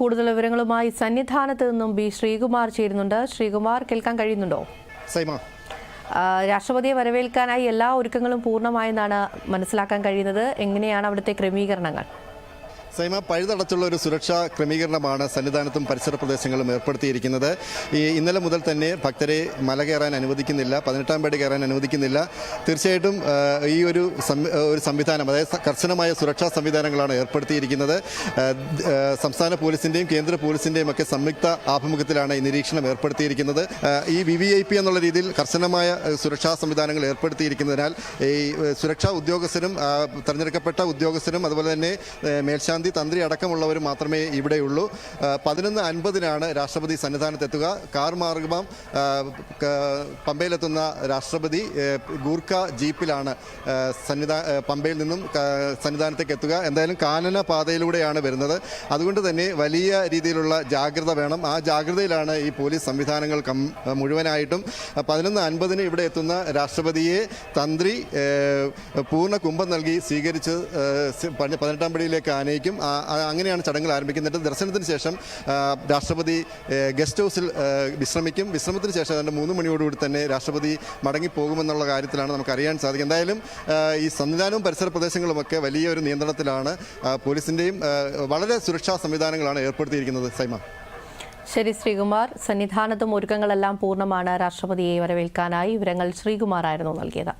കൂടുതൽ വിവരങ്ങളുമായി സന്നിധാനത്ത് നിന്നും ബി ശ്രീകുമാർ ചേരുന്നുണ്ട്. ശ്രീകുമാർ കേൾക്കാൻ കഴിയുന്നുണ്ടോ? സൈമ. രാഷ്ട്രപതിയെ വരവേൽക്കാനായി എല്ലാ ഒരുക്കങ്ങളും പൂർണമായെന്നാണ് മനസ്സിലാക്കാൻ കഴിയുന്നത്. എങ്ങനെയാണ് അവിടുത്തെ ക്രമീകരണങ്ങൾ? സൈമ പഴുതടച്ചുള്ള ഒരു സുരക്ഷാ ക്രമീകരണമാണ് സന്നിധാനത്തും പരിസര പ്രദേശങ്ങളും ഏർപ്പെടുത്തിയിരിക്കുന്നത്. ഈ ഇന്നലെ മുതൽ തന്നെ ഭക്തരെ മല കയറാൻ അനുവദിക്കുന്നില്ല പതിനെട്ടാം പടി കയറാൻ അനുവദിക്കുന്നില്ല. തീർച്ചയായിട്ടും ഈ ഒരു ഒരു സംവിധാനം അതായത് കർശനമായ സുരക്ഷാ സംവിധാനങ്ങളാണ് ഏർപ്പെടുത്തിയിരിക്കുന്നത്. സംസ്ഥാന പോലീസിന്റെയും കേന്ദ്ര പോലീസിന്റെയും ഒക്കെ സംയുക്ത ആഭിമുഖ്യത്തിലാണ് ഈ നിരീക്ഷണം ഏർപ്പെടുത്തിയിരിക്കുന്നത്. ഈ വി വി ഐ പി എന്നുള്ള രീതിയിൽ കർശനമായ സുരക്ഷാ സംവിധാനങ്ങൾ ഏർപ്പെടുത്തിയിരിക്കുന്നതിനാൽ ഈ സുരക്ഷാ ഉദ്യോഗസ്ഥരും തെരഞ്ഞെടുക്കപ്പെട്ട ഉദ്യോഗസ്ഥരും അതുപോലെ തന്നെ ആ, മേൽശാന്തി തന്ത്രി അടക്കമുള്ളവർ മാത്രമേ ഇവിടെയുള്ളൂ. പതിനൊന്ന് അൻപതിനാണ് രാഷ്ട്രപതി സന്നിധാനത്തെത്തുക. കാർ മാർഗം പമ്പയിലെത്തുന്ന രാഷ്ട്രപതി ഗൂർഖ ജീപ്പിലാണ് സന്നിധാ പമ്പയിൽ നിന്നും സന്നിധാനത്തേക്ക് എത്തുക എന്തായാലും കാനന പാതയിലൂടെയാണ് വരുന്നത്. അതുകൊണ്ട് തന്നെ വലിയ രീതിയിലുള്ള ജാഗ്രത വേണം. ആ ജാഗ്രതയിലാണ് ഈ പോലീസ് സംവിധാനങ്ങൾ മുഴുവനായിട്ടും. പതിനൊന്ന് അൻപതിന് ഇവിടെ എത്തുന്ന രാഷ്ട്രപതിയെ തന്ത്രി പൂർണ കുംഭം നൽകി സ്വീകരിച്ച് പതിനെട്ടാം പടിയിലേക്ക് ആനയിക്കും. ആ- ആ- അങ്ങനെയാണ് ചടങ്ങുകൾ ആരംഭിക്കുന്നത്. ദർശനത്തിന് ശേഷം രാഷ്ട്രപതി ഗസ്റ്റ് ഹൗസിൽ വിശ്രമിക്കും. വിശ്രമത്തിന് ശേഷം അതിന്റെ മൂന്ന് മണിയോടുകൂടി തന്നെ രാഷ്ട്രപതി മടങ്ങിപ്പോകുമെന്നുള്ള കാര്യത്തിലാണ് നമുക്ക് അറിയാൻ സാധിക്കും എന്തായാലും ഈ സംവിധാനവും പരിസര പ്രദേശങ്ങളുമൊക്കെ വലിയൊരു നിയന്ത്രണത്തിലാണ് പോലീസിന്റെയും വളരെ സുരക്ഷാ സംവിധാനങ്ങളാണ് ഏർപ്പെടുത്തിയിരിക്കുന്നത്. സൈമ. ശരി ശ്രീകുമാർ. സന്നിധാനത്തും ഒരുക്കങ്ങളെല്ലാം പൂർണമാണ്. രാഷ്ട്രപതിയെ വരവേൽക്കാനായി വിവരങ്ങൾ ശ്രീകുമാറായിരുന്നു നൽകിയത്.